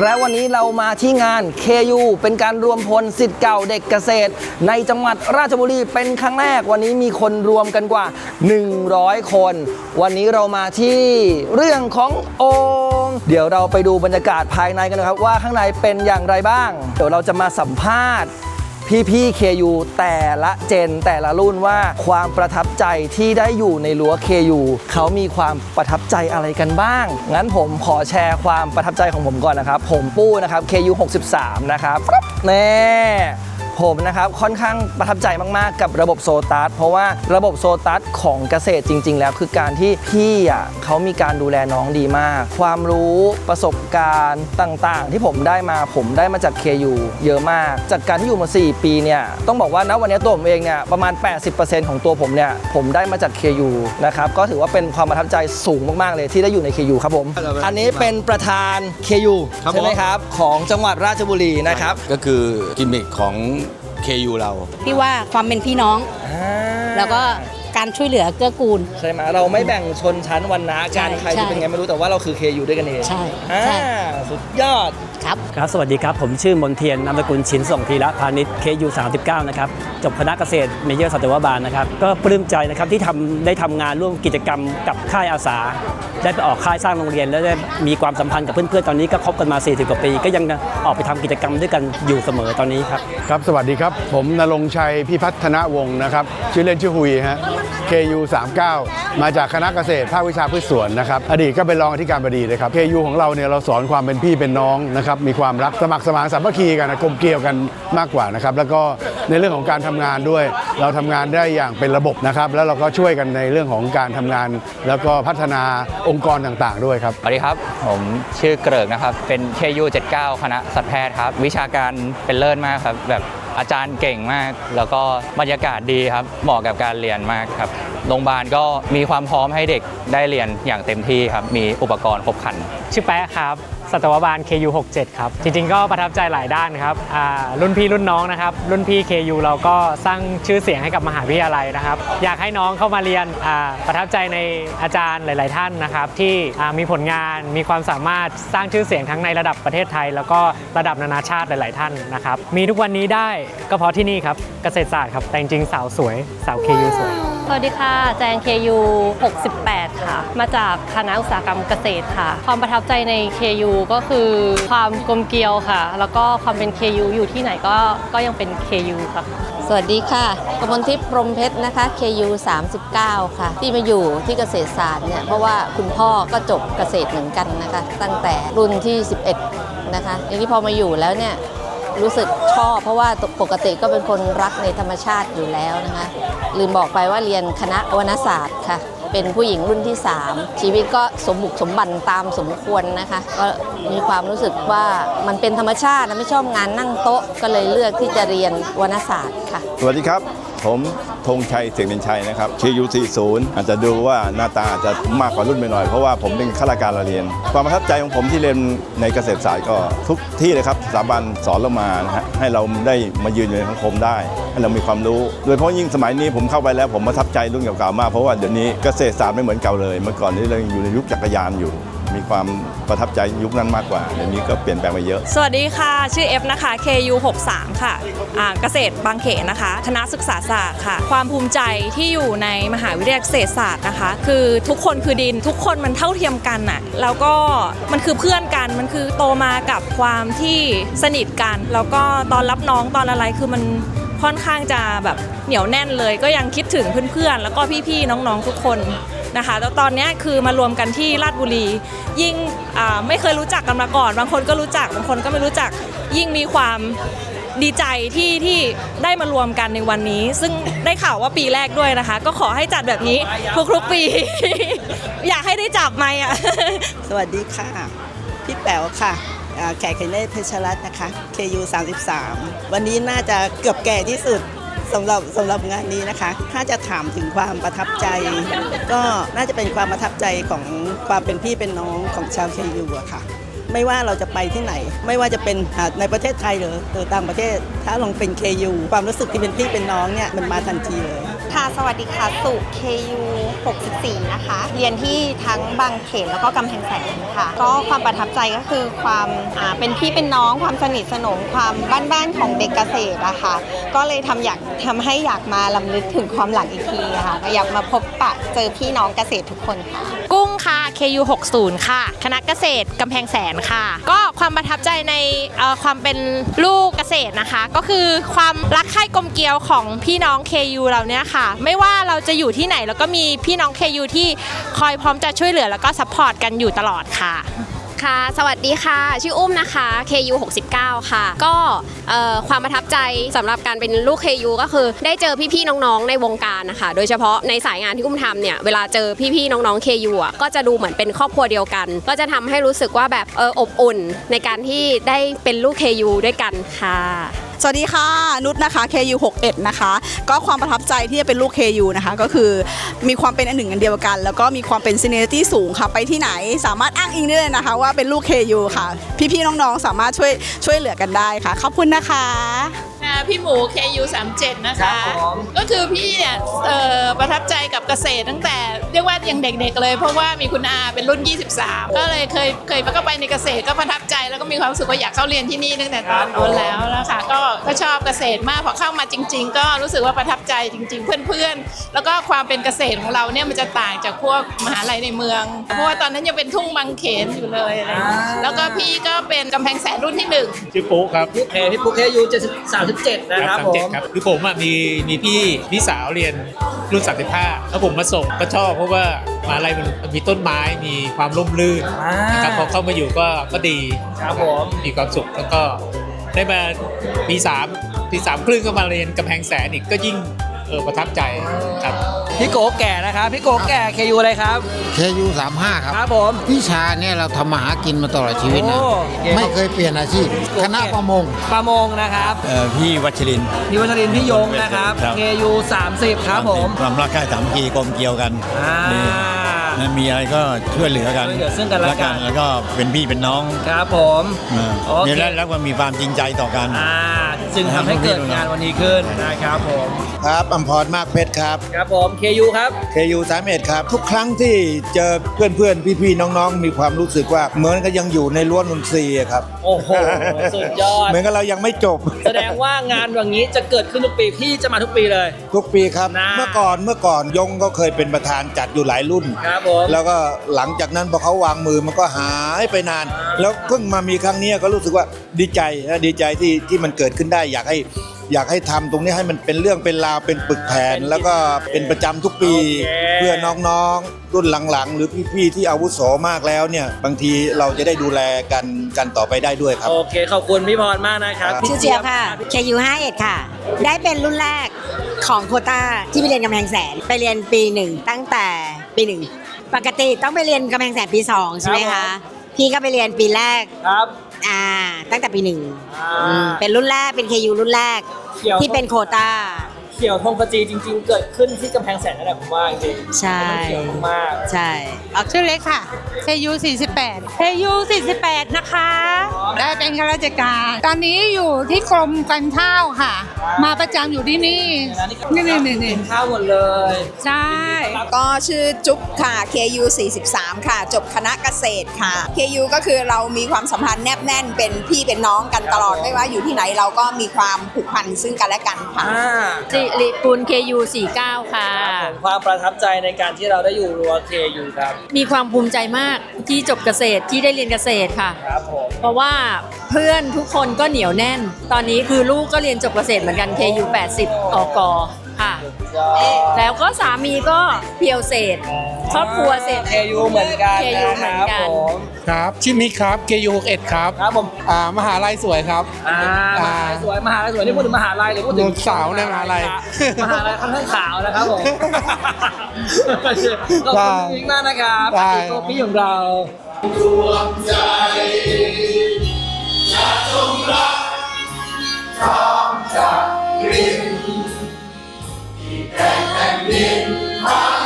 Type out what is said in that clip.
และวันนี้เรามาที่งาน KU เป็นการรวมพลสิทธิ์เก่าเด็กเกษตร ในจังหวัดราชบุรีเป็นครั้งแรกวันนี้มีคนรวมกันกว่า 100 คน วันนี้เรามาที่เรื่องขององค์เดี๋ยวเราไปดูบรรยากาศภายในกันนะครับว่าข้างในเป็นอย่างไรบ้าง เดี๋ยวเราจะมาสัมภาษณ์ พี่ๆ KU แต่ละเจนแต่ละรุ่นว่าความประทับใจที่ได้อยู่ในรั้ว KU เขามีความประทับใจอะไรกันบ้าง งั้นผมขอแชร์ความประทับใจของผมก่อนนะครับ ผมปู้นะครับ KU 63 นะครับแน่ ผมนะครับค่อนข้างประทับใจมาก ๆ กับระบบโซตัสเพราะว่าระบบโซตัสของเกษตรจริง ๆ แล้วคือการที่พี่อะเขามีการดูแลน้องดีมาก ความรู้ประสบการณ์ต่างๆ ที่ผมได้มาผมได้มาจาก KU เยอะมาก จากการที่อยู่มา 4 ปีเนี่ยต้องบอกว่าณวันนี้ตัวผมเองเนี่ยประมาณ 80%ของตัวผมเนี่ยผมได้มาจาก KU นะครับก็ถือว่าเป็นความประทับใจสูงมาก ๆ เลยที่ได้อยู่ใน KU ครับผม อันนี้เป็นประธาน KU ครับใช่ไหมผมครับ ของจังหวัดราชบุรีนะครับ ก็คือกิมมิคของ KU เรา พี่ว่าความเป็นพี่น้องอ่าแล้วก็ การช่วยเหลือเกื้อกูล ใช่ไหมเราไม่แบ่งชนชั้นวันนะการใช่ใครจะเป็นใช่ไงไม่รู้แต่ว่าเราคือ KU ด้วยกันเองใช่อ่าใช่ สุดยอด ครับ ครับ สวัสดีครับ ผมชื่อมนเทียนนามสกุลชินส่งธีระพาณิชย์ KU 39 นะครับ จบคณะเกษตรเมเจอร์สัตวบาลนะครับ ก็ปลื้มใจนะครับที่ทำได้ทำงานร่วมกิจกรรมกับค่ายอาสา ได้ไปออกค่ายสร้างโรงเรียน แล้วได้มีความสัมพันธ์กับเพื่อนๆ ตอนนี้ก็คบกันมา 40 กว่าปี ก็ยังออกไปทำกิจกรรมด้วยกันอยู่เสมอตอนนี้ครับ ครับ สวัสดีครับ ผมนรงค์ชัยพิพัฒนวงศ์นะครับ ชื่อเล่นชื่อฮุยฮะ KU 39 มาจากคณะเกษตรภาควิชาพืชสวนนะครับ อดีตก็เป็นรองอธิการบดีเลยครับ KU ของเราเนี่ยเราสอนความเป็นพี่เป็นน้องนะครับ มีความรักสมัครสมานสามัคคีกันนะกลมเกลียวกันมากกว่านะครับ แล้วก็ในเรื่องของการทำงานด้วย เราทำงานได้อย่างเป็นระบบนะครับ แล้วเราก็ช่วยกันในเรื่องของการทำงาน แล้วก็พัฒนาองค์กรต่างๆ ด้วยครับสวัสดีครับ ผมชื่อเกริกนะครับ เป็น KU 79 คณะสัตวแพทย์ครับ วิชาการเป็นเลิศมากครับแบบ อาจารย์เก่งมาก แล้วก็บรรยากาศดีครับ เหมาะกับการเรียนมากครับ โรงพยาบาลก็มีความพร้อมให้เด็กได้เรียนอย่างเต็มที่ครับ มีอุปกรณ์ครบครัน ชื่อแป๊ะครับ สัตวบาล KU 67 ครับ จริงๆ ก็ประทับใจหลายด้านครับรุ่นพี่รุ่นน้องนะครับ รุ่นพี่ KU เราก็สร้างชื่อเสียงให้กับมหาวิทยาลัยนะครับ อยากให้น้องเข้ามาเรียนประทับใจในอาจารย์หลาย ๆ ท่านนะครับ ที่มีผลงานมีความสามารถสร้างชื่อเสียงทั้งในระดับประเทศไทย แล้วก็ระดับนานาชาติหลาย ๆ ท่านนะครับ มีทุกวันนี้ได้ก็เพราะที่นี่ครับเกษตรศาสตร์ครับแต่จริงๆสาวสวยสาว KU สวย สวัสดีค่ะ แจง KU 68 ค่ะ มาจากคณะอุตสาหกรรมเกษตรค่ะ ความประทับใจใน KU ก็คือความกลมเกลียวค่ะ แล้วก็ความเป็น KU อยู่ที่ไหนก็ก็ยังเป็น KU ค่ะสวัสดีค่ะกมลทิพย์พรหมเพชรนะคะ KU 39 ค่ะ ที่มาอยู่ที่เกษตรศาสตร์เนี่ยเพราะว่าคุณพ่อก็จบเกษตรเหมือนกันนะคะ ตั้งแต่รุ่นที่ 11 นะคะทีนี้พอมาอยู่แล้วเนี่ย รู้สึกชอบ เพราะว่าปกติก็เป็นคนรักในธรรมชาติอยู่แล้วนะคะ ลืมบอกไปว่าเรียนคณะวรรณศาสตร์ค่ะ เป็นผู้หญิงรุ่นที่ 3 ชีวิตก็สมบุกสมบันตามสมควรนะคะ ก็มีความรู้สึกว่ามันเป็นธรรมชาติและไม่ชอบงานนั่งโต๊ะก็เลยเลือกที่จะเรียนวรรณศาสตร์ค่ะ สวัสดีครับ ผมธงชัยเสียงเด่นชัยนะครับชื่อยู40อาจจะดูว่าหน้าตาอาจจะมากกว่ารุ่นไปหน่อย เพราะว่าผมเป็นข้าราชการเรียน ความประทับใจของผมที่เรียนในเกษตรศาสตร์ก็ทุกที่เลยครับสถาบันสอนเรามานะฮะให้เราได้มายืนอยู่ในสังคมได้ให้เรามีความรู้ โดยเฉพาะยิ่งสมัยนี้ผมเข้าไปแล้วผมประทับใจรุ่นเก่าๆมากเพราะว่าเดี๋ยวนี้เกษตรศาสตร์ไม่เหมือนเก่าเลย เมื่อก่อนนี้เรายังอยู่ในยุคจักรยานอยู่ มีความประทับใจยุคนั้นมากกว่าเดี๋ยวนี้ก็เปลี่ยนแปลงไปเยอะ สวัสดีค่ะ ชื่อ F นะคะ KU 63ค่ะอ่าเกษตรบางเขนนะคะ คณะศึกษาศาสตร์ค่ะ ความภูมิใจที่อยู่ในมหาวิทยาลัยเกษตรศาสตร์นะคะ คือทุกคนคือดินทุกคนมันเท่าเทียมกันน่ะแล้วก็มันคือเพื่อนกันมันคือโตมากับความที่สนิทกัน แล้วก็ตอนรับน้องตอนอะไรคือมันค่อนข้างจะแบบเหนียวแน่นเลย ก็ยังคิดถึงเพื่อนๆแล้วก็พี่ๆน้องๆทุกคน นะคะแล้วตอนนี้คือมารวมกันที่ราชบุรี ยิ่งไม่เคยรู้จักกันมาก่อน บางคนก็รู้จักบางคนก็ไม่รู้จักยิ่งมีความดีใจที่ที่ได้มารวมกันในวันนี้ ซึ่งได้ข่าวว่าปีแรกด้วยนะคะ ก็ขอให้จัดแบบนี้ทุกๆปี อยากให้ได้จับไหมอะ สวัสดีค่ะ พี่แป๋วค่ะแขกไคเนเพชรรัตน์นะคะ KU 33 วันนี้น่าจะเกือบแก่ที่สุด สำหรับสำหรับงานนี้นะคะ ถ้าจะถามถึงความประทับใจ ก็น่าจะเป็นความประทับใจของความเป็นพี่เป็นน้องของชาวเคยูอะค่ะ ไม่ว่าเราจะไปที่ไหน ไม่ว่าจะเป็นในประเทศไทยหรือหรือต่างประเทศ ถ้าลองเป็น KU ความรู้สึกที่เป็นพี่เป็นน้องเนี่ยมันมาทันทีเลย ค่ะ สวัสดีค่ะ สุ KU 64 นะคะ เรียนที่ทั้งบางเขนแล้วก็กำแพงแสนค่ะ ก็ความประทับใจก็คือความอ่าเป็นพี่เป็นน้องความสนิทสนมความบ้านๆของเด็กเกษตรอะค่ะ ก็เลยทำอยากทำให้อยากมาลำลึกถึงความหลังอีกทีอะค่ะอยากมาพบปะเจอพี่น้องเกษตรทุกคนค่ะ กุ้งค่ะ KU 60ค่ะ คณะเกษตรกำแพงแสนค่ะ ก็ความประทับใจในเอ่อความเป็นลูกเกษตรนะคะ ก็คือความรักใคร่กลมเกลียวของพี่น้อง KU เราเนี่ยค่ะไม่ว่าเราจะอยู่ที่ไหนแล้วก็มีพี่น้อง KU ที่คอยพร้อมจะช่วยเหลือแล้วก็ซัพพอร์ตกันอยู่ตลอดค่ะ ค่ะ สวัสดีค่ะ ชื่ออุ้มนะคะ KU 69 ค่ะ ก็เอ่อความประทับใจสำหรับการเป็นลูก KU ก็คือได้เจอพี่ๆน้องๆในวงการนะคะ โดยเฉพาะในสายงานที่อุ้มทำเนี่ย เวลาเจอพี่ๆน้องๆ KU อะก็จะดูเหมือนเป็นครอบครัวเดียวกัน ก็จะทำให้รู้สึกว่าแบบเอออบอุ่นในการที่ได้เป็นลูก KU ด้วยกันค่ะ สวัสดีค่ะ นุชนะคะ KU 61นะคะ ก็ความประทับใจที่จะเป็นลูก KU นะคะ ก็คือมีความเป็นอันหนึ่งอันเดียวกัน แล้วก็มีความเป็นซีเนอร์ตี้สูงค่ะ ไปที่ไหนสามารถอ้างอิงได้เลยนะคะ ว่าเป็นลูก KU ค่ะ พี่ๆน้องๆสามารถช่วยช่วยเหลือกันได้ค่ะ ขอบคุณนะคะค่ะ พี่หมู KU 37 นะครัคะบผม ก็คือพี่เนี่ยเอ่อประทับใจกับเกษตรตั้งแต่เรียกว่ายังเด็กๆเลย เพราะว่ามีคุณอาเป็นรุ่น 23 ก็เลยเคยเคยเข้าไปในเกษตรก็ประทับใจแล้วก็มีความรู้สึกว่าอยากเข้าเรียนที่นี่ตั้งแต่ตอนนู้นแล้วนะคะก็ก็ชอบเกษตรมากพอเข้ามาจริง ๆ ก็รู้สึกว่าประทับใจจริง ๆ เพื่อนๆ แล้วก็ความเป็นเกษตรของเราเนี่ยมันจะต่างจากพวกมหาลัยในเมือง เพราะว่าตอนนั้นยังเป็นทุ่งบางเขนอยู่เลยอะไรอย่างเงี้ยแล้วก็พี่ก็เป็นกำแพงแสนรุ่นที่หนึ่ง ชื่อปุ๊ครับ พี่เพพี่ปุ๊ก KU 37 นะครับผมครับคือผมอะมีมีพี่พี่สาวเรียนรุ่น35แล้วผมมาส่งก็ชอบเพราะว่ามหาอะไรมันมันมีต้นไม้มีความร่มรื่นอ่านนะครับพอเข้ามาอยู่ก็ก็ดีครับผม มีความสุขแล้วก็ได้มาปีสามปีสามครึ่งก็มาเรียนกำแพงแสนอีกก็ยิ่งเออประทับใจครับ พี่โกแก่นะครับ พี่โกแก่ KU อะไรครับ KU 35ครับครับผม วิชาเนี่ยเราทำมาหากินมาตลอดชีวิตนะโอ้ไม่เคยเปลี่ยนอาชีพ คณะประมง ประมงนะครับเอ่อพี่วัชรินทร์ พี่วัชรินทร์พี่ยงนะครับครับ KU 30 ครับผม ความรักใคร่สามัคคีกลมเกลียวกันอ่าดีนะ มีอะไรก็ช่วยเหลือกันช่วยเหลือซึ่งกันและกัน แล้วก็เป็นพี่เป็นน้องครับผมอ่าโอเค เนี่ยแล้วแล้วก็มีความจริงใจต่อกัน อ่าจึงทำให้เกิดงานวันนี้ขึ้นนะครับผมครับอัมพรมากเพชรครับ ครับผม KU ครับ KU 31ครับ ทุกครั้งที่เจอเพื่อนๆ พี่ๆ น้องๆ มีความรู้สึกว่าเหมือนก็ยังอยู่ในล้วนนทรีย์อะครับโอ้โหสุดยอด เหมือนกับเรายังไม่จบ แสดงว่างานอย่างนี้จะเกิดขึ้นทุกปีพี่จะมาทุกปีเลย ทุกปีครับนะเมื่อก่อนเมื่อก่อนยงก็เคยเป็นประธานจัดอยู่หลายรุ่น ครับผมแล้วก็หลังจากนั้นพอเขาวางมือมันก็หายไปนาน แล้วเพิ่งมามีครั้งนี้ก็รู้สึกว่าดีใจนะดีใจที่ที่มันเกิดขึ้นได้อยากให้อยากให้ทำตรงนี้ให้มันเป็นเรื่องเป็นราวเป็นปึกแผ่นแล้วก็เป็นประจำทุกปี เพื่อน้องๆ รุ่นหลังๆ หรือพี่ๆที่อาวุโสมากแล้วเนี่ย บางทีเราจะได้ดูแลกันกันต่อไปได้ด้วยครับ โอเค ขอบคุณพี่พรมากนะครับชื่อเจี๊ยบค่ะ KU 51ค่ะ ได้เป็นรุ่นแรกของโควต้าที่ไปเรียนกำแพงแสนไปเรียนปีหนึ่งตั้งแต่ปีหนึ่ง ปกติต้องไปเรียนกำแพงแสนปีสองใช่ไหมครัคะบผมพี่ก็ไปเรียนปีแรก ครับ อ่า ตั้งแต่ปีหนึ่งอ่าอืมเป็นรุ่นแรกเป็น KU รุ่นแรกเขียว ที่เป็นโควต้า เขียวธงกระจีจริง ๆ เกิดขึ้นที่กำแพงแสนนั่นแหละผมว่าจริงๆใช่ มันเขียวมากใช่ชื่อเล็กค่ะ KU 48 KU 48 นะคะ ได้เป็นข้าราชการ ตอนนี้อยู่ที่กรมการข้าวค่ะ มาประจำอยู่ที่นี่นี่นี่นี่นี่ข้าวหมดเลยใช่ ก็ชื่อจุ๊บค่ะ KU 43 ค่ะ จบคณะเกษตรค่ะ KU ก็คือเรามีความสัมพันธ์แนบแน่นเป็นพี่เป็นน้องกันตลอด ไม่ว่าอยู่ที่ไหนเราก็มีความผูกพันซึ่งกันและกันค่ะ อ่าสิริปุล KU 49 ค่ะผมความประทับใจในการที่เราได้อยู่รัว KU ครับมีความภูมิใจมากที่จบเกษตรที่ได้เรียนเกษตรค่ะ ครับผมเพราะว่าเพื่อนทุกคนก็เหนียวแน่น ตอนนี้คือลูกก็เรียนจบเกษตรเหมือนกัน KU 80 อก ค่ะ แล้วก็สามีก็เพียวเศษ ครอบครัวเศษ เคยูเหมือนกันเคยูเหมือนกันครับชื่อมิกครับเกยู61ครับครับผมอ่ามหาลัยสวยครับ อ่ามหาลัยสวยมหาลัยสวยนี่พูดถึงมหาลัยหรือพูดถึงสาวในมหาลัยมหาลัยค่อนข้างขาวนะครับผมขอบคุณมิกมากนะครับได้ อีกโกปี้ของเราดวงใจจะจงรัท้อมจากกลิ่น แผ่นดินไทย